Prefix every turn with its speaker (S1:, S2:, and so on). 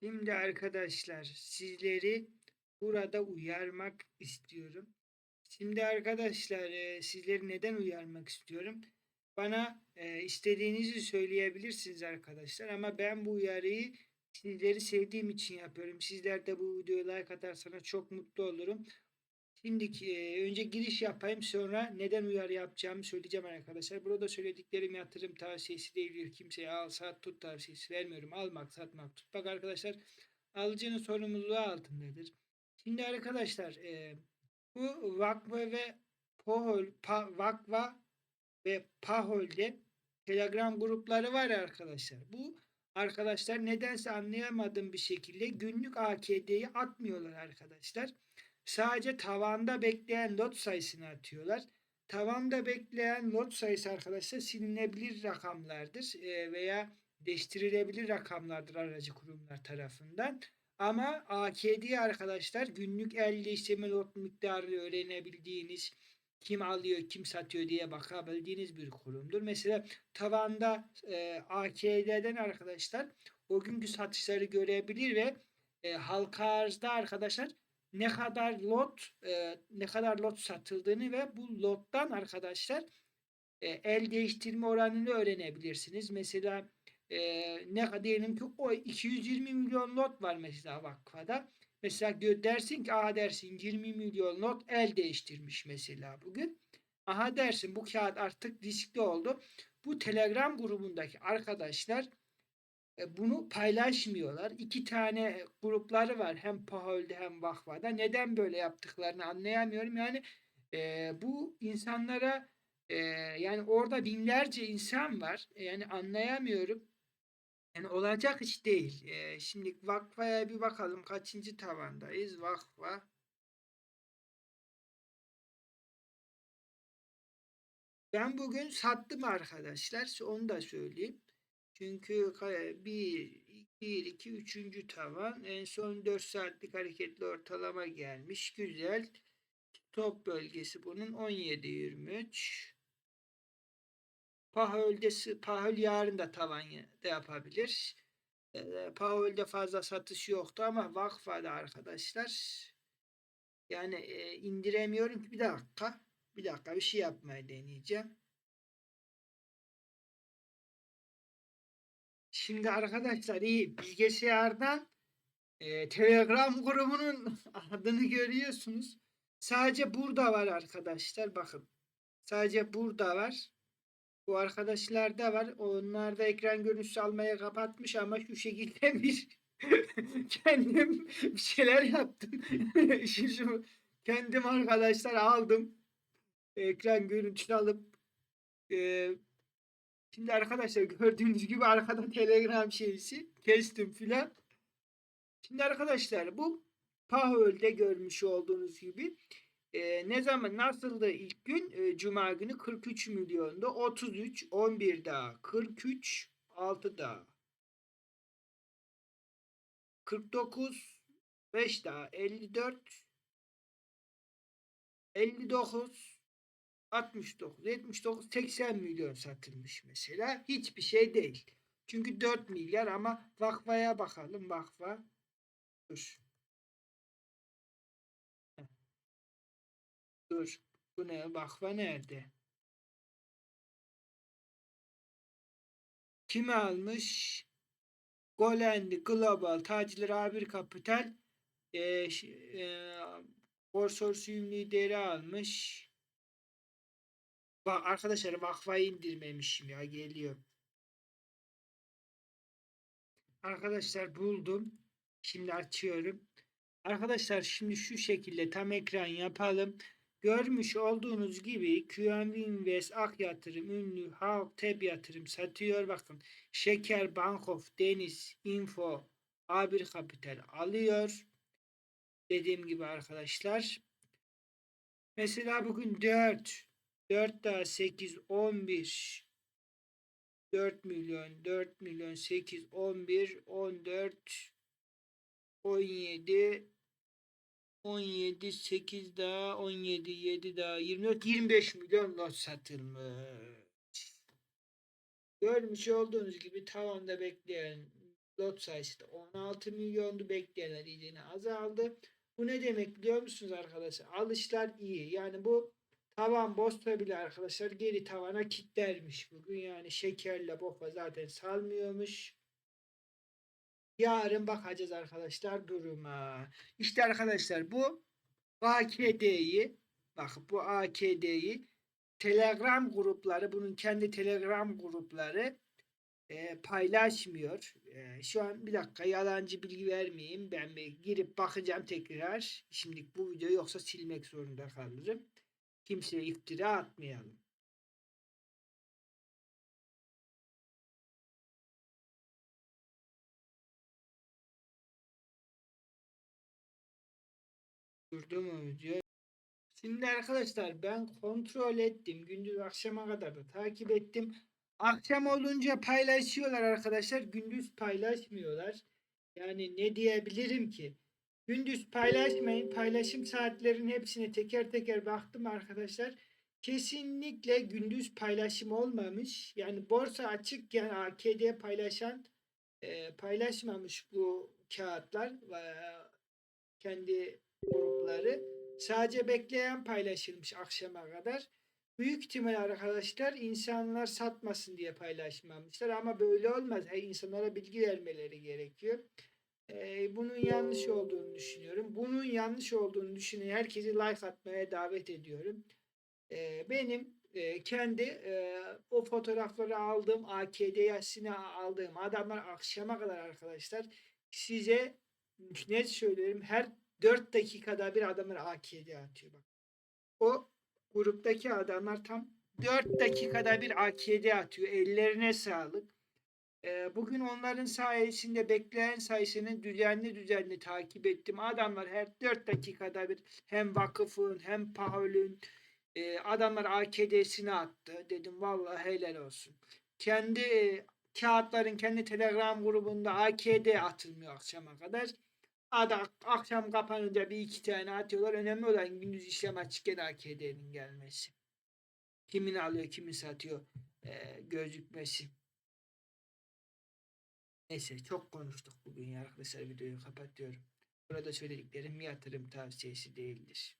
S1: Şimdi arkadaşlar sizleri burada uyarmak istiyorum. Şimdi arkadaşlar e, sizleri neden uyarmak istiyorum? Bana e, istediğinizi söyleyebilirsiniz arkadaşlar ama ben bu uyarıyı sizleri sevdiğim için yapıyorum. Sizler de bu videoya like atarsanız çok mutlu olurum. Şimdi e, önce giriş yapayım sonra neden uyarı yapacağımı söyleyeceğim arkadaşlar. Burada söylediklerim yatırım tavsiyesi değildir. Kimseye al sat tut tavsiyesi vermiyorum. Almak satmak tutmak arkadaşlar alıcının sorumluluğu altındadır. Şimdi arkadaşlar e, bu Vakva ve Pohol, pa, Vakva ve Pahol'de Telegram grupları var arkadaşlar. Bu arkadaşlar nedense anlayamadığım bir şekilde günlük AKD'yi atmıyorlar arkadaşlar. Sadece tavanda bekleyen lot sayısını atıyorlar. Tavanda bekleyen lot sayısı arkadaşlar silinebilir rakamlardır e, veya değiştirilebilir rakamlardır aracı kurumlar tarafından. Ama AKD arkadaşlar günlük el değiştirme lot miktarını öğrenebildiğiniz, kim alıyor, kim satıyor diye bakabildiğiniz bir kurumdur. Mesela tavanda e, AKD'den arkadaşlar o günkü satışları görebilir ve e, halka arzda arkadaşlar ne kadar lot e, ne kadar lot satıldığını ve bu lottan arkadaşlar e, el değiştirme oranını öğrenebilirsiniz. Mesela e, ne diyelim ki o 220 milyon lot var mesela vakfada. Mesela dersin ki aha dersin 20 milyon lot el değiştirmiş mesela bugün. Aha dersin bu kağıt artık riskli oldu. Bu Telegram grubundaki arkadaşlar bunu paylaşmıyorlar. İki tane grupları var hem Pahol'de hem Vakva'da. Neden böyle yaptıklarını anlayamıyorum. Yani e, bu insanlara e, yani orada binlerce insan var. E, yani anlayamıyorum. Yani olacak iş değil. E, şimdi Vakva'ya bir bakalım. Kaçıncı tavandayız? Vakva. Ben bugün sattım arkadaşlar. Onu da söyleyeyim. Çünkü 1, 1, 2, 3. tavan. En son 4 saatlik hareketli ortalama gelmiş. Güzel. Top bölgesi bunun 17-23. Pahol'de Pahol yarın da tavan da yapabilir. E, Pahol'de fazla satış yoktu ama Vakfa'da arkadaşlar yani e, indiremiyorum ki bir dakika. Bir dakika bir şey yapmaya deneyeceğim. Şimdi arkadaşlar iyi bilgisayardan e, Telegram grubunun adını görüyorsunuz. Sadece burada var arkadaşlar bakın. Sadece burada var. Bu arkadaşlar da var. Onlar da ekran görüntüsü almaya kapatmış ama şu şekilde bir kendim bir şeyler yaptım. şu, kendim arkadaşlar aldım. Ekran görüntüsü alıp e, Şimdi arkadaşlar gördüğünüz gibi arkada Telegram şeysi kestim filan. Şimdi arkadaşlar bu Pahol'de görmüş olduğunuz gibi e, ne zaman nasıldı ilk gün? E, Cuma günü 43 milyonda 33 11 daha 43 6 daha 49 5 daha 54 59 69, 79, 80 milyon satılmış mesela. Hiçbir şey değil. Çünkü 4 milyar ama vakfaya bakalım. Vakfa. Dur. Dur. Bu ne? Vakfa nerede? Kimi almış? Golendi Global Tacir Abir Kapital e, e, konsorsiyum lideri almış. Bak arkadaşlar vakfayı indirmemişim ya geliyor. Arkadaşlar buldum. Şimdi açıyorum. Arkadaşlar şimdi şu şekilde tam ekran yapalım. Görmüş olduğunuz gibi QNB Invest, Ak Yatırım, Ünlü, Halk, Teb Yatırım satıyor. Bakın Şeker, Bankof, Deniz, Info, A1 Kapital alıyor. Dediğim gibi arkadaşlar. Mesela bugün 4 4 daha 8 11 4 milyon 4 milyon 8 11 14 17 17 8 daha 17 7 daha 24 25 milyon lot satılmış. Görmüş olduğunuz gibi tavanda bekleyen lot sayısı da 16 milyondu. Bekleyenler iyicene azaldı. Bu ne demek biliyor musunuz arkadaşlar? Alışlar iyi. Yani bu tavan bozsa bile arkadaşlar geri tavana kitlermiş bugün. Yani şekerle bofa zaten salmıyormuş. Yarın bakacağız arkadaşlar duruma. İşte arkadaşlar bu AKD'yi bak bu AKD'yi Telegram grupları bunun kendi Telegram grupları e, paylaşmıyor. E, şu an bir dakika yalancı bilgi vermeyeyim. Ben bir girip bakacağım tekrar. Şimdi bu videoyu yoksa silmek zorunda kalırım. Kimseye iftira atmayalım. Durdu mu video? Şimdi arkadaşlar ben kontrol ettim. Gündüz akşama kadar da takip ettim. Akşam olunca paylaşıyorlar arkadaşlar. Gündüz paylaşmıyorlar. Yani ne diyebilirim ki? Gündüz paylaşmayın. Paylaşım saatlerinin hepsine teker teker baktım arkadaşlar. Kesinlikle gündüz paylaşım olmamış. Yani borsa açıkken AKD paylaşan e, paylaşmamış bu kağıtlar ve kendi grupları. Sadece bekleyen paylaşılmış akşama kadar. Büyük ihtimal arkadaşlar insanlar satmasın diye paylaşmamışlar ama böyle olmaz. Hey, insanlara bilgi vermeleri gerekiyor. Ee, bunun yanlış olduğunu düşünüyorum. Bunun yanlış olduğunu düşünen herkesi like atmaya davet ediyorum. Ee, benim e, kendi e, o fotoğrafları aldığım AKD yaşına aldığım adamlar akşama kadar arkadaşlar size net söylüyorum her 4 dakikada bir adamlar AKD atıyor bak. O gruptaki adamlar tam 4 dakikada bir AKD atıyor. Ellerine sağlık. Bugün onların sayesinde bekleyen sayısını düzenli düzenli takip ettim. Adamlar her 4 dakikada bir hem vakıfın hem Paul'ün e, adamlar AKD'sini attı. Dedim vallahi helal olsun. Kendi kağıtların kendi Telegram grubunda AKD atılmıyor akşama kadar. Ada akşam kapanınca bir iki tane atıyorlar. Önemli olan gündüz işlem açıkken AKD'nin gelmesi. Kimin alıyor, kimin satıyor e, gözükmesi. Neyse çok konuştuk bugün ya arkadaşlar videoyu kapatıyorum. Burada söylediklerim yatırım tavsiyesi değildir.